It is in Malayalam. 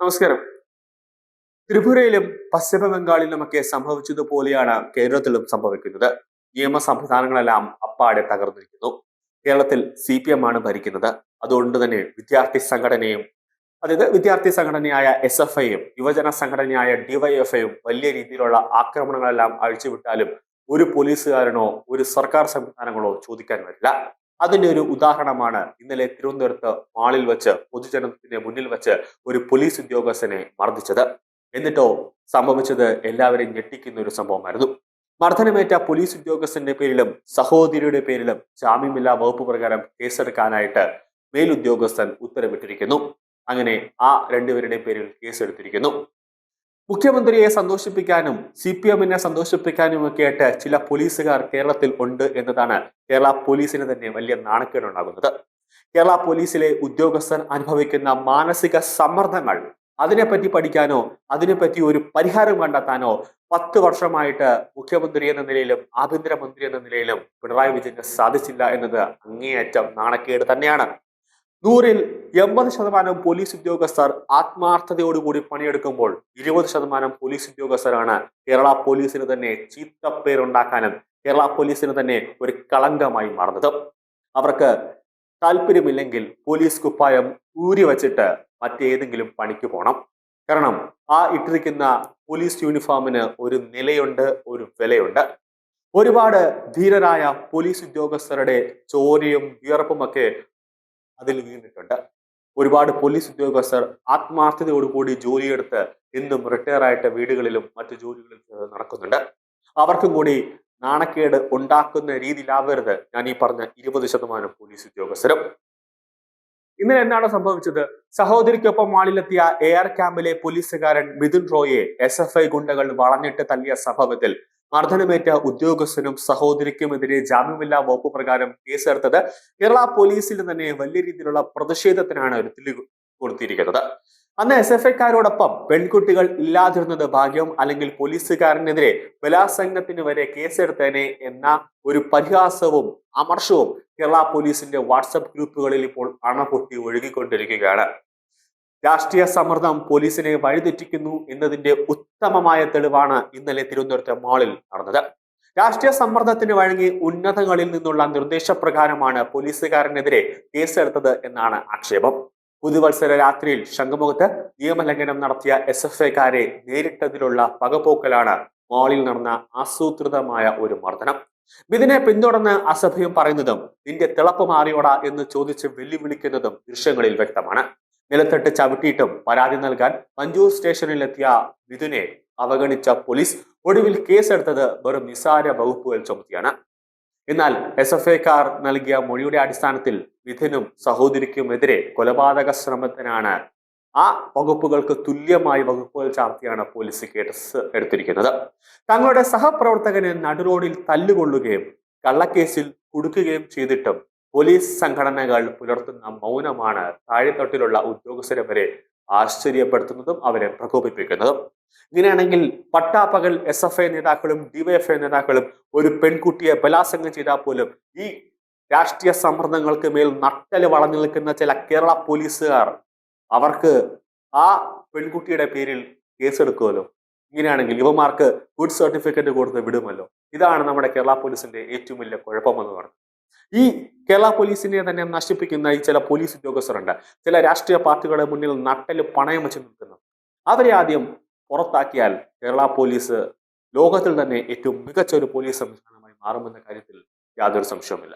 നമസ്കാരം. ത്രിപുരയിലും പശ്ചിമ ബംഗാളിലുമൊക്കെ സംഭവിച്ചതുപോലെയാണ് കേരളത്തിലും സംഭവിക്കുന്നത്. നിയമ സംവിധാനങ്ങളെല്ലാം അപ്പാടെ തകർന്നിരിക്കുന്നു. കേരളത്തിൽ സി പി എം ആണ് ഭരിക്കുന്നത്. അതുകൊണ്ട് തന്നെ വിദ്യാർത്ഥി സംഘടനയും അതായത് വിദ്യാർത്ഥി സംഘടനയായ എസ് എഫ് ഐയും യുവജന സംഘടനയായ ഡിവൈഎഫ്ഐയും വലിയ രീതിയിലുള്ള ആക്രമണങ്ങളെല്ലാം അഴിച്ചുവിട്ടാലും ഒരു പോലീസുകാരനോ ഒരു സർക്കാർ സംവിധാനങ്ങളോ ചോദിക്കാൻ വരില്ല. അതിന്റെ ഒരു ഉദാഹരണമാണ് ഇന്നലെ തിരുവനന്തപുരത്ത് മാളിൽ വെച്ച് പൊതുജനത്തിന്റെ മുന്നിൽ വെച്ച് ഒരു പോലീസ് ഉദ്യോഗസ്ഥനെ മർദ്ദിച്ചത്. എന്നിട്ടോ സംഭവിച്ചത് എല്ലാവരെയും ഞെട്ടിക്കുന്ന ഒരു സംഭവമായിരുന്നു. മർദ്ദനമേറ്റ പോലീസ് ഉദ്യോഗസ്ഥന്റെ പേരിലും സഹോദരിയുടെ പേരിലും ജാമ്യമില്ലാ വകുപ്പ് പ്രകാരം കേസെടുക്കാനായിട്ട് മേലുദ്യോഗസ്ഥൻ ഉത്തരവിട്ടിരിക്കുന്നു. അങ്ങനെ ആ രണ്ടുപേരുടെ പേരിൽ കേസെടുത്തിരിക്കുന്നു. മുഖ്യമന്ത്രിയെ സന്തോഷിപ്പിക്കാനും സി പി എമ്മിനെ സന്തോഷിപ്പിക്കാനും ഒക്കെ ആയിട്ട് ചില പോലീസുകാർ കേരളത്തിൽ ഉണ്ട് എന്നതാണ് കേരള പോലീസിന് തന്നെ വലിയ നാണക്കേടുണ്ടാകുന്നത്. കേരള പോലീസിലെ ഉദ്യോഗസ്ഥർ അനുഭവിക്കുന്ന മാനസിക സമ്മർദ്ദങ്ങൾ അതിനെപ്പറ്റി പഠിക്കാനോ അതിനെപ്പറ്റി ഒരു പരിഹാരം കണ്ടെത്താനോ പത്ത് വർഷമായിട്ട് മുഖ്യമന്ത്രി എന്ന നിലയിലും ആഭ്യന്തരമന്ത്രി എന്ന നിലയിലും പിണറായി വിജയന് സാധിച്ചില്ല എന്നത് അങ്ങേയറ്റം നാണക്കേട് തന്നെയാണ്. നൂറിൽ എൺപത് ശതമാനം പോലീസ് ഉദ്യോഗസ്ഥർ ആത്മാർത്ഥതയോടുകൂടി പണിയെടുക്കുമ്പോൾ ഇരുപത് ശതമാനം പോലീസ് ഉദ്യോഗസ്ഥരാണ് കേരള പോലീസിന് തന്നെ ചീത്ത പേരുണ്ടാക്കാനും കേരള പോലീസിന് തന്നെ ഒരു കളങ്കമായി മാറുന്നത്. അവർക്ക് താല്പര്യമില്ലെങ്കിൽ പോലീസ് കുപ്പായം ഊരി വച്ചിട്ട് മറ്റേതെങ്കിലും പണിക്ക് പോകണം. കാരണം ആ ഇട്ടിരിക്കുന്ന പോലീസ് യൂണിഫോമിന് ഒരു നിലയുണ്ട് ഒരു വിലയുണ്ട്. ഒരുപാട് ധീരരായ പോലീസ് ഉദ്യോഗസ്ഥരുടെ ചോരയും വിയർപ്പുമൊക്കെ അതിൽ വീണിട്ടുണ്ട്. ഒരുപാട് പോലീസ് ഉദ്യോഗസ്ഥർ ആത്മാർത്ഥതയോടുകൂടി ജോലിയെടുത്ത് ഇന്നും റിട്ടയർ ആയിട്ട് വീടുകളിലും മറ്റു ജോലികളിലും നടക്കുന്നുണ്ട്. അവർക്കും കൂടി നാണക്കേട് ഉണ്ടാക്കുന്ന രീതിയിലാവരുത് ഞാൻ ഈ പറഞ്ഞ ഇരുപത് ശതമാനം പോലീസ് ഉദ്യോഗസ്ഥരും. ഇന്നലെ എന്താണ് സംഭവിച്ചത്? സഹോദരിക്കൊപ്പം മാളിലെത്തിയ എയർ ക്യാമ്പിലെ പോലീസുകാരൻ മിഥുൻ റോയെ എസ് എഫ് ഐ ഗുണ്ടകൾ വളഞ്ഞിട്ട് തല്ലിയ സംഭവത്തിൽ മർദ്ദനമേറ്റ ഉദ്യോഗസ്ഥനും സഹോദരിക്കുമെതിരെ ജാമ്യമില്ലാ വകുപ്പ് പ്രകാരം കേസെടുത്തത് കേരള പോലീസിൽ തന്നെ വലിയ രീതിയിലുള്ള പ്രതിഷേധത്തിനാണ് ഒരു തെളിവ് കൊടുത്തിരിക്കുന്നത്. അന്ന് എസ് എഫ് ഐക്കാരോടൊപ്പം പെൺകുട്ടികൾ ഇല്ലാതിരുന്നത് ഭാഗ്യം അല്ലെങ്കിൽ പോലീസുകാരനെതിരെ ബലാസംഗത്തിന് വരെ കേസെടുത്തേനെ എന്ന ഒരു പരിഹാസവും അമർഷവും കേരള പോലീസിന്റെ വാട്സപ്പ് ഗ്രൂപ്പുകളിൽ ഇപ്പോൾ അണപൊട്ടി ഒഴുകിക്കൊണ്ടിരിക്കുകയാണ്. രാഷ്ട്രീയ സമ്മർദ്ദം പോലീസിനെ വഴിതെറ്റിക്കുന്നു എന്നതിന്റെ ഉത്തമമായ തെളിവാണ് ഇന്നലെ തിരുവനന്തപുരത്തെ മാളിൽ നടന്നത്. രാഷ്ട്രീയ സമ്മർദ്ദത്തിന് വഴങ്ങി ഉന്നതങ്ങളിൽ നിന്നുള്ള നിർദ്ദേശപ്രകാരമാണ് പോലീസുകാരനെതിരെ കേസെടുത്തത് എന്നാണ് ആക്ഷേപം. പുതുവത്സര രാത്രിയിൽ ശംഖുമുഖത്ത് നിയമലംഘനം നടത്തിയ എസ് എഫ് ഐക്കാരെ നേരിട്ടതിലുള്ള പകപോക്കലാണ് മാളിൽ നടന്ന ആസൂത്രിതമായ ഒരു മർദ്ദനം. ഇതിനെ പിന്തുടർന്ന് അസഭ്യം പറയുന്നതും നിന്റെ തിളപ്പ് മാറിയോടാ എന്ന് ചോദിച്ച് വെല്ലുവിളിക്കുന്നതും ദൃശ്യങ്ങളിൽ വ്യക്തമാണ്. നിലത്തിട്ട് ചവിട്ടിയിട്ടും പരാതി നൽകാൻ മഞ്ചൂർ സ്റ്റേഷനിലെത്തിയ മിഥുനെ അവഗണിച്ച പോലീസ് ഒടുവിൽ കേസെടുത്തത് വെറും നിസാര വകുപ്പുകൾ ചുമത്തിയാണ്. എന്നാൽ എസ് എഫ് ഐക്കാർ നൽകിയ മൊഴിയുടെ അടിസ്ഥാനത്തിൽ മിഥുനും സഹോദരിക്കുമെതിരെ കൊലപാതക ശ്രമത്തിനാണ് ആ വകുപ്പുകൾക്ക് തുല്യമായി വകുപ്പുകൾ ചാർത്തിയാണ് പോലീസ് കേസ് എടുത്തിരിക്കുന്നത്. തങ്ങളുടെ സഹപ്രവർത്തകനെ നടുറോഡിൽ തല്ലുകൊള്ളുകയും കള്ളക്കേസിൽ കുടുക്കുകയും ചെയ്തിട്ടും പോലീസ് സംഘടനകൾ പുലർത്തുന്ന മൗനമാണ് താഴെത്തട്ടിലുള്ള ഉദ്യോഗസ്ഥരെ വരെ ആശ്ചര്യപ്പെടുത്തുന്നതും അവരെ പ്രകോപിപ്പിക്കുന്നതും. ഇങ്ങനെയാണെങ്കിൽ പട്ടാപ്പകൽ എസ് എഫ് ഐ നേതാക്കളും ഡിവൈഎഫ്ഐ നേതാക്കളും ഒരു പെൺകുട്ടിയെ ബലാത്സംഗം ചെയ്താൽ പോലും ഈ രാഷ്ട്രീയ സമ്മർദ്ദങ്ങൾക്ക് മേൽ നട്ടൽ വളഞ്ഞു നിൽക്കുന്ന ചില കേരള പോലീസുകാർ അവർക്ക് ആ പെൺകുട്ടിയുടെ പേരിൽ കേസെടുക്കുമല്ലോ. ഇങ്ങനെയാണെങ്കിൽ യുവമാർക്ക് ഗുഡ് സർട്ടിഫിക്കറ്റ് കൊടുത്ത് വിടുമല്ലോ. ഇതാണ് നമ്മുടെ കേരള പോലീസിന്റെ ഏറ്റവും വലിയ കുഴപ്പമെന്ന് പറയുന്നത്. ഈ കേരള പോലീസിനെ തന്നെ നശിപ്പിക്കുന്ന ഈ ചില പോലീസ് ഉദ്യോഗസ്ഥരുണ്ട്. ചില രാഷ്ട്രീയ പാർട്ടികളുടെ മുന്നിൽ നട്ടൽ പണയം വെച്ച് നിൽക്കുന്നു. അവരെ ആദ്യം പുറത്താക്കിയാൽ കേരള പോലീസ് ലോകത്തിൽ തന്നെ ഏറ്റവും മികച്ച ഒരു പോലീസ് സംവിധാനമായി മാറുമെന്ന കാര്യത്തിൽ യാതൊരു സംശയവുമില്ല.